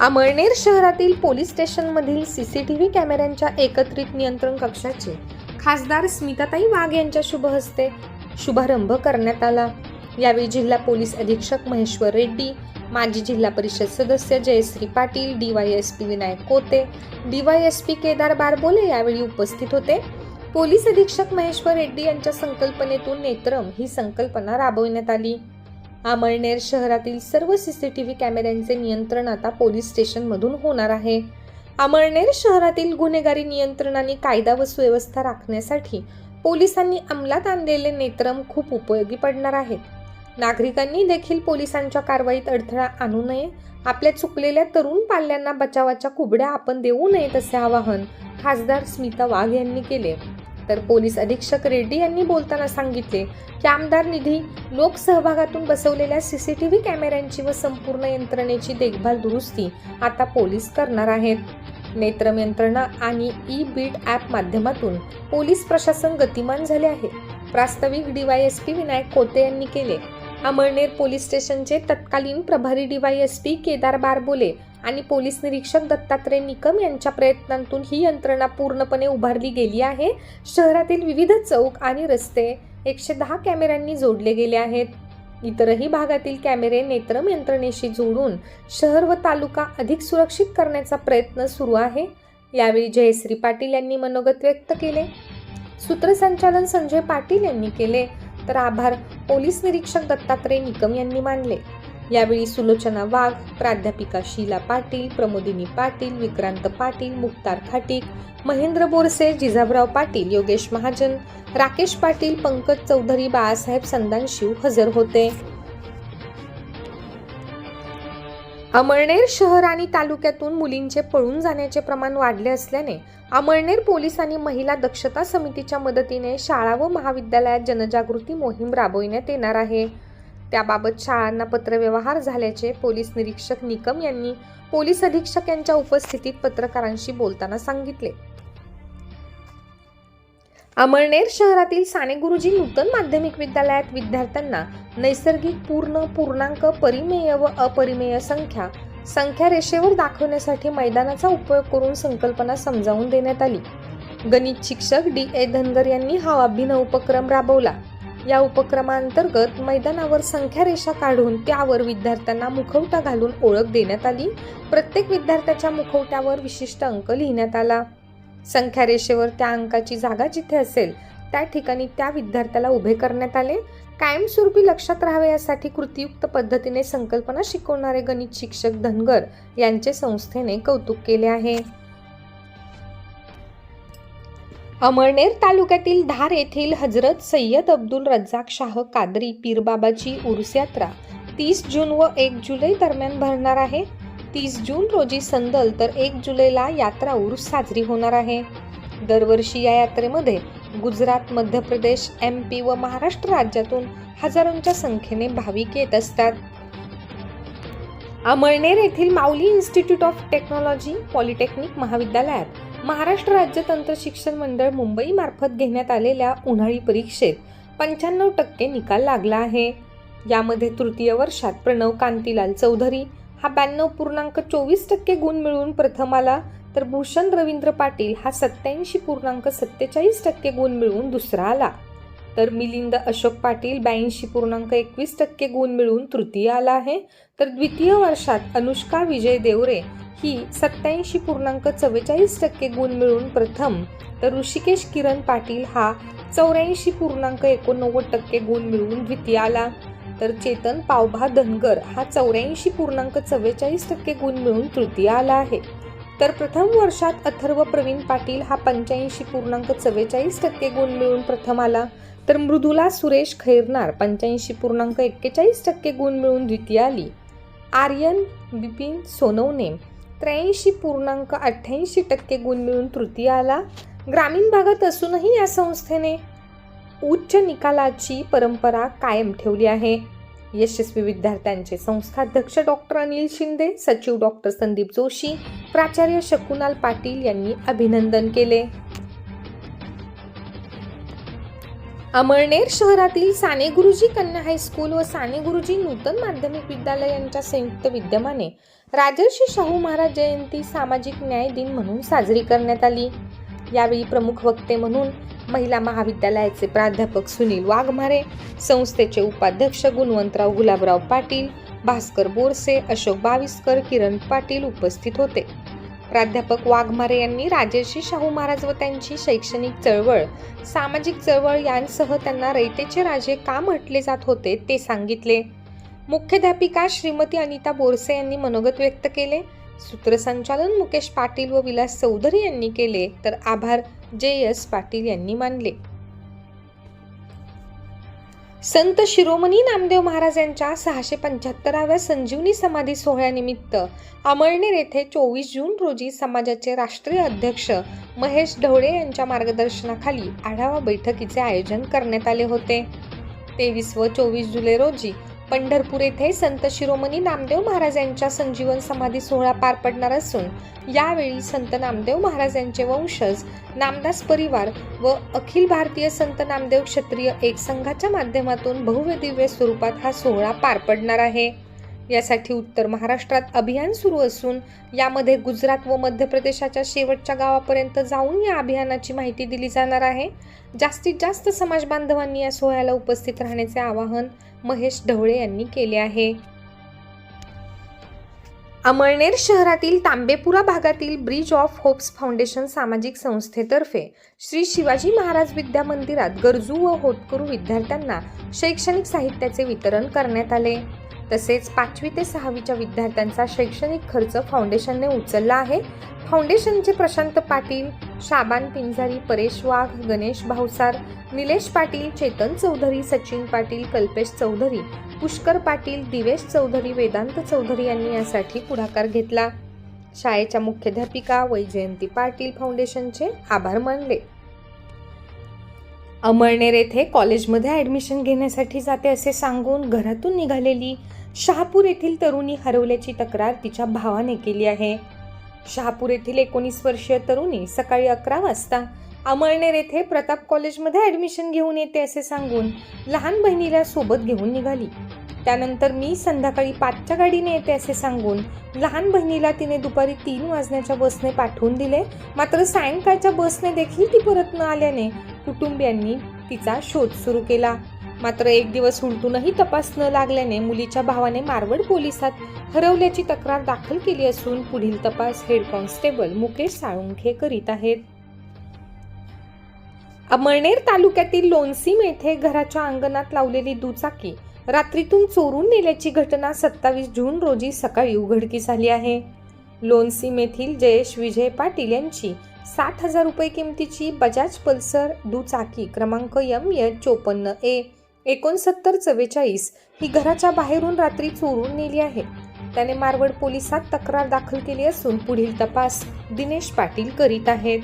अमळनेर शहरातील पोलीस स्टेशनमधील C C T V कॅमेऱ्यांच्या एकत्रित नियंत्रण कक्षाचे खासदार स्मिताताई वाघ यांच्या शुभ हस्ते शुभारंभ करण्यात आला. यावेळी जिल्हा पोलीस अधीक्षक महेश्वर रेड्डी माजी जिल्हा परिषद सदस्य जयश्री पाटील डीवायएसपी विनायक कोते डीवायएसपी केदार बारबोले यावेळी उपस्थित होते. पोलीस अधीक्षक महेश्वर रेड्डी यांच्या संकल्पनेतून नेत्रम ही संकल्पना राबविण्यात आली. अमळनेर शहरातील सर्व सी सी टी व्ही कॅमेऱ्यांचे नियंत्रण आता पोलीस स्टेशनमधून होणार आहे. अमळनेर शहरातील गुन्हेगारी नियंत्रण आणि कायदा व सुव्यवस्था राखण्यासाठी पोलिसांनी अंमलात आणलेले नेत्रम खूप उपयोगी पडणार आहेत. नागरिकांनी देखील पोलिसांच्या कारवाईत अडथळा आणू नये आपल्या चुकलेल्या तरुण पाल्यांना बचावाच्या कुबड्या आपण देऊ नयेत असे आवाहन खासदार स्मिता वाघ यांनी केले. तर पोलीस अधीक्षक रेड्डी यांनी बोलताना सांगितले की आमदार निधी लोकसहभागातून बसवलेल्या सीसीटीव्ही कॅमेऱ्यांची व संपूर्ण यंत्रणेची देखभाल दुरुस्ती आता पोलीस करणार आहेत. नेत्रम यंत्रणा आणि ई बीट ॲप माध्यमातून पोलीस प्रशासन गतिमान झाले आहे. प्रास्ताविक डीवायएसपी विनायक कोते यांनी केले. अमळनेर पोलीस स्टेशनचे तत्कालीन प्रभारी डीवायएसपी केदार बारबोले आणि पोलीस निरीक्षक दत्तात्रय निकम यांच्या प्रयत्नांतून ही यंत्रणा पूर्णपणे उभारली गेली आहे. शहरातील विविध चौक आणि रस्ते एकशे दहा कॅमेऱ्यांनी जोडले गेले आहेत. इतरही भागातील कॅमेरे नेत्रम यंत्रणेशी जोडून शहर व तालुका अधिक सुरक्षित करण्याचा प्रयत्न सुरू आहे. यावेळी जयश्री पाटील यांनी मनोगत व्यक्त केले. सूत्रसंचालन संजय पाटील यांनी केले. तर आभार पोलीस निरीक्षक दत्तात्रय निकम यांनी मानले. यावेळी सुलोचना वाघ प्राध्यापिका शीला पाटील प्रमोदिनी पाटील विक्रांत पाटील मुक्तार खाटीक महेंद्र बोरसे जिजाबराव पाटील योगेश महाजन राकेश पाटील पंकज चौधरी बाळासाहेब संदानशिव हजर होते. अमळनेर शहर आणि तालुक्यातून मुलींचे पळून जाण्याचे प्रमाण वाढले असल्याने अमळनेर पोलीस आणि महिला दक्षता समितीच्या मदतीने शाळा व महाविद्यालयात जनजागृती मोहीम राबविण्यात येणार आहे. त्याबाबत शाळांना पत्रव्यवहार झाल्याचे पोलीस निरीक्षक निकम यांनी पोलीस अधीक्षक यांच्या उपस्थितीत पत्रकारांशी बोलताना सांगितले. अमळनेर शहरातील साने गुरुजी नूतन माध्यमिक विद्यालयात विद्यार्थ्यांना नैसर्गिक पूर्ण पूर्णांक परिमेय व अपरिमेय संख्या संख्या रेषेवर दाखवण्यासाठी मैदानाचा उपयोग करून संकल्पना समजावून देण्यात आली. गणित शिक्षक डी ए धनगर यांनी हा अभिनव उपक्रम राबवला. या उपक्रमांतर्गत मैदानावर संख्या रेषा काढून त्यावर विद्यार्थ्यांना मुखवटा घालून ओळख देण्यात आली. प्रत्येक विद्यार्थ्याच्या मुखवट्यावर विशिष्ट अंक लिहिण्यात आला. संख्या रेषेवर त्या अंकाची जागा जिथे असेल त्या ठिकाणी त्या विद्यार्थ्याला उभे करण्यात आले. कायमस्वरूपी लक्षात राहावे यासाठी कृतियुक्त पद्धतीने संकल्पना शिकवणारे गणित शिक्षक धनगर यांचे संस्थेने कौतुक केले आहे. अमळनेर तालुक्यातील धार येथील हजरत सय्यद अब्दुल रज्जाक शाह कादरी पीरबाबाची उर्स यात्रा तीस जून व एक जुलै दरम्यान भरणार आहे. तीस जून रोजी संदल तर एक जुलैला यात्रा उर्स साजरी होणार आहे. दरवर्षी या यात्रेमध्ये गुजरात मध्य प्रदेश एम पी व महाराष्ट्र राज्यातून हजारोंच्या संख्येने भाविक येत असतात. अमळनेर येथील Mauli institute of technology polytechnic महाविद्यालयात महाराष्ट्र राज्य तंत्र शिक्षण मंडळ मुंबई मार्फत घेण्यात आलेल्या उन्हाळी परीक्षेत पंच्याण्णव टक्के निकाल लागला आहे. यामध्ये तृतीय वर्षात प्रणव कांतीलाल चौधरी हा ब्याण्णव पूर्णांक चोवीस टक्के गुण मिळवून प्रथम आला तर भूषण रवींद्र पाटील हा सत्याऐंशी पूर्णांक सत्तेचाळीस टक्के गुण मिळवून दुसरा आला. तर मिलिंद अशोक पाटील ब्याऐंशी पूर्णांक एकवीस टक्के गुण मिळवून तृतीय आला आहे. तर द्वितीय वर्षात अनुष्का विजय देवरे ही सत्याऐंशी पूर्णांक चव्वेचाळीस टक्के गुण मिळवून प्रथम. तर ऋषिकेश किरण पाटील हा चौऱ्याऐंशी पूर्णांक एकोणनव्वद टक्के गुण मिळवून द्वितीय आला. तर चेतन पावभा धनगर हा चौऱ्याऐंशी पूर्णांक चव्वेचाळीस टक्के गुण मिळवून तृतीय आला आहे. तर प्रथम वर्षात अथर्व प्रवीण पाटील हा पंच्याऐंशी पूर्णांक चव्वेचाळीस टक्के गुण मिळून प्रथम आला. तर मृदुला सुरेश खैरनार पंच्याऐंशी पूर्णांक एक्केचाळीस टक्के गुण मिळून द्वितीय आली. आर्यन बिपिन सोनवणे त्र्याऐंशी पूर्णांक अठ्ठ्याऐंशी टक्के गुण मिळून तृतीय आला. ग्रामीण भागात असूनही या संस्थेने उच्च निकालाची परंपरा कायम ठेवली आहे. यशस्वी विद्यार्थ्यांचे संस्थाध्यक्ष डॉक्टर अनिल शिंदे सचिव डॉक्टर संदीप जोशी प्राचार्य शकुनाल पाटील यांनी अभिनंदन केले. अमळनेर शहरातील साने गुरुजी कन्या हायस्कूल व साने गुरुजी नूतन माध्यमिक विद्यालय यांच्या संयुक्त विद्यमाने राजर्षी शाहू महाराज जयंती सामाजिक न्याय दिन म्हणून साजरी करण्यात आली. यावेळी प्रमुख वक्ते म्हणून महिला महाविद्यालयाचे प्राध्यापक सुनील वाघमारे संस्थेचे उपाध्यक्ष गुणवंतराव गुलाबराव पाटील भास्कर बोरसे अशोक बाविस्कर किरण पाटील उपस्थित होते. प्राध्यापक वाघमारे यांनी राजर्षी शाहू महाराज व त्यांची शैक्षणिक चळवळ सामाजिक चळवळ यांसह त्यांना रयतेचे राजे का म्हटले जात होते ते सांगितले. मुख्याध्यापिका श्रीमती अनिता बोरसे यांनी मनोगत व्यक्त केले. सूत्रसंचालन मुकेश पाटील व विलास चौधरी यांनी केले तर आभार जे एस पाटील यांनी मानले. संत शिरोमणी नामदेव महाराज यांच्या सहाशे पंच्याहत्तराव्या संजीवनी समाधी सोहळ्यानिमित्त अमळनेर येथे चोवीस जून रोजी समाजाचे राष्ट्रीय अध्यक्ष महेश ढवळे यांच्या मार्गदर्शनाखाली आढावा बैठकीचे आयोजन करण्यात आले होते. तेवीस व चोवीस जुलै रोजी पंढरपूर येथे संत शिरोमणी नामदेव महाराज यांच्या संजीवन समाधी सोहळा पार पडणार असून यावेळी संत नामदेव महाराज यांचे वंशज नामदास परिवार व अखिल भारतीय संत नामदेव क्षत्रिय एक संघाच्या माध्यमातून भव्यदिव्य स्वरूपात हा सोहळा पार पडणार आहे. यासाठी उत्तर महाराष्ट्रात अभियान सुरू असून यामध्ये गुजरात व मध्य प्रदेशाच्या शेवटच्या गावापर्यंत जाऊन या अभियानाची माहिती दिली जाणार आहे. जास्तीत जास्त समाज बांधवांनी या सोहळ्याला उपस्थित राहण्याचे आवाहन महेश ढवळे यांनी केले आहे. अमळनेर शहरातील तांबेपुरा भागातील ब्रिज ऑफ होप्स फाउंडेशन सामाजिक संस्थेतर्फे श्री शिवाजी महाराज विद्या मंदिरात गरजू व होतकरू विद्यार्थ्यांना शैक्षणिक साहित्याचे वितरण करण्यात आले. तसेच पाचवी ते सहावीच्या विद्यार्थ्यांचा शैक्षणिक खर्च फाउंडेशनने उचलला आहे. फाउंडेशनचे प्रशांत पाटील शाबान पिंजारी परेश वाघ गणेश भावसार निलेश पाटील चेतन चौधरी सचिन पाटील कल्पेश चौधरी पुष्कर पाटील दिवेश चौधरी वेदांत चौधरी यांनी यासाठी पुढाकार घेतला. शाळेच्या मुख्याध्यापिका वैजयंती पाटील फाउंडेशनचे आभार मानले. अमळनेर येथे कॉलेजमध्ये ॲडमिशन घेण्यासाठी जाते असे सांगून घरातून निघालेली शहापूर येथील तरुणी हरवल्याची तक्रार तिच्या भावाने केली आहे. शहापूर येथील एकोणीस वर्षीय तरुणी सकाळी अकरा वाजता अमळनेर येथे प्रताप कॉलेजमध्ये ॲडमिशन घेऊन येते असे सांगून लहान बहिणीला सोबत घेऊन निघाली. त्यानंतर मी संध्याकाळी पाचच्या गाडीने येते असे सांगून लहान बहिणीला तिने दुपारी तीन वाजण्याच्या बसने पाठवून दिले. मात्र सायंकाळच्या बसने देखील ती परत न आल्याने कुटुंबियांनी तिचा शोध सुरू केला. मात्र एक दिवस उलटूनही तपास न लागल्याने मुलीच्या भावाने मारवड पोलिसात हरवल्याची तक्रार दाखल केली असून पुढील तपास हेड कॉन्स्टेबल मुकेश साळुंखे करीत आहेत. अमळनेर तालुक्यातील लोणसीम येथे घराच्या अंगणात लावलेली दुचाकी रात्रीतून चोरून नेल्याची घटना सत्तावीस जून रोजी सकाळी उघडकीस आली आहे. लोणसीम येथील जयेश विजय पाटील यांची साठ हजार रुपये किमतीची बजाज पल्सर दुचाकी क्रमांक यम एच चोपन्न ए एकोणसत्तर चव्वेचाळीस ही घराच्या बाहेरून रात्री चोरून नेली आहे. त्याने मारवड पोलिसात तक्रार दाखल केली असून पुढील तपास दिनेश पाटील करीत आहेत.